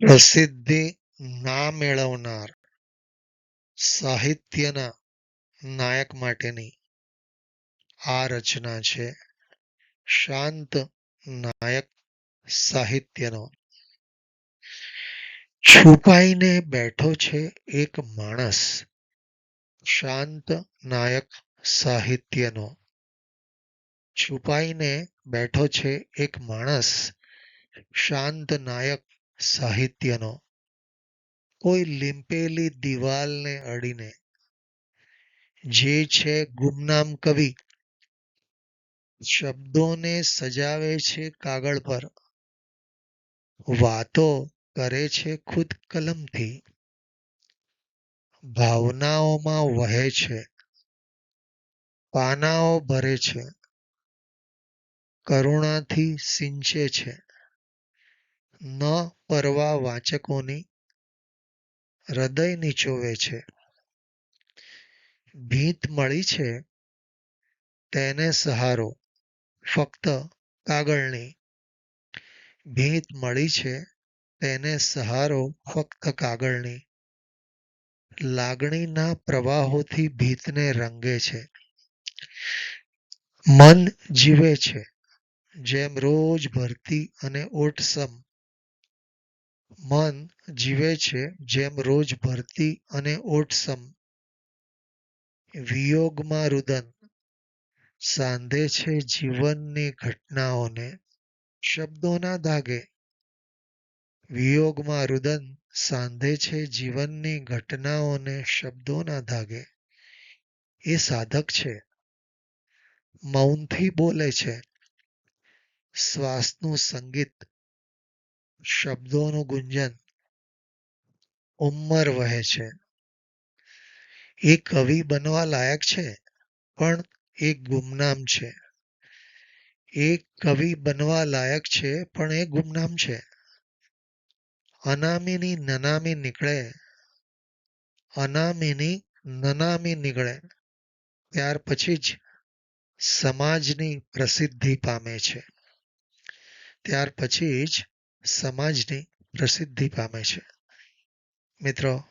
પ્રસિદ્ધિ ના મેળવનાર સાહિત્યના નાયક માટેની આ રચના છે. શાંત નાયક સાહિત્યનો. છુપાઈને બેઠો છે એક માણસ. શાંત નાયક સાહિત્યનો. છુપાઈને બેઠો છે એક માણસ. શાંત નાયક સાહિત્યનો. કોઈ લીંપેલી દિવાલને અડીને જે છે ગુમનામ કવિ, શબ્દોને સજાવે છે કાગળ પર, વાતો કરે છે ખુદ કલમથી, ભાવનાઓમાં વહે છે, પાનાઓ ભરે છે, કરુણાથી સિંચે છે. ન પરવા વાચકોની હૃદય નીચોવે છે. ભીત મળી છે તેને સહારો. ફક્ત કાગળની ભીત મળી છે તેને સહારો, ફક્ત કાગળની. લાગણીના પ્રવાહોથી ભીતને રંગે છે. મન જીવે છે. જેમ રોજ ભરતી અને ઓટસમ મન જીવે છે, જેમ રોજ ભરતી અને ઓટસમ વિયોગમાં રુદન. સાંધે છે જીવનની ઘટનાઓને શબ્દોના ધાગે વિયોગમાં રુદન, સાંધે છે જીવનની ઘટનાઓને શબ્દોના ધાગે એ સાધક છે. મૌનથી બોલે છે. શ્વાસનું સંગીત શબ્દોનું ગુંજન ઉમ્મર વહે છે. એ કવિ બનવા લાયક છે, પણ એ ગુમનામ છે. એ કવિ બનવા લાયક છે, પણ એ ગુમનામ છે. અનામીની નનામી નીકળે, અનામીની નનામી નીકળે, ત્યાર પછી જ સમાજની પ્રસિદ્ધિ પામે છે. ત્યાર પછી જ સમાજની પ્રસિદ્ધિ પામે છે. મિત્રો,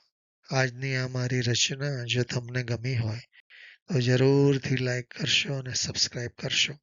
આજની આ મારી રચના જો તમને ગમી હોય તો જરૂરથી લાઈક કરશો અને સબસ્ક્રાઈબ કરશો.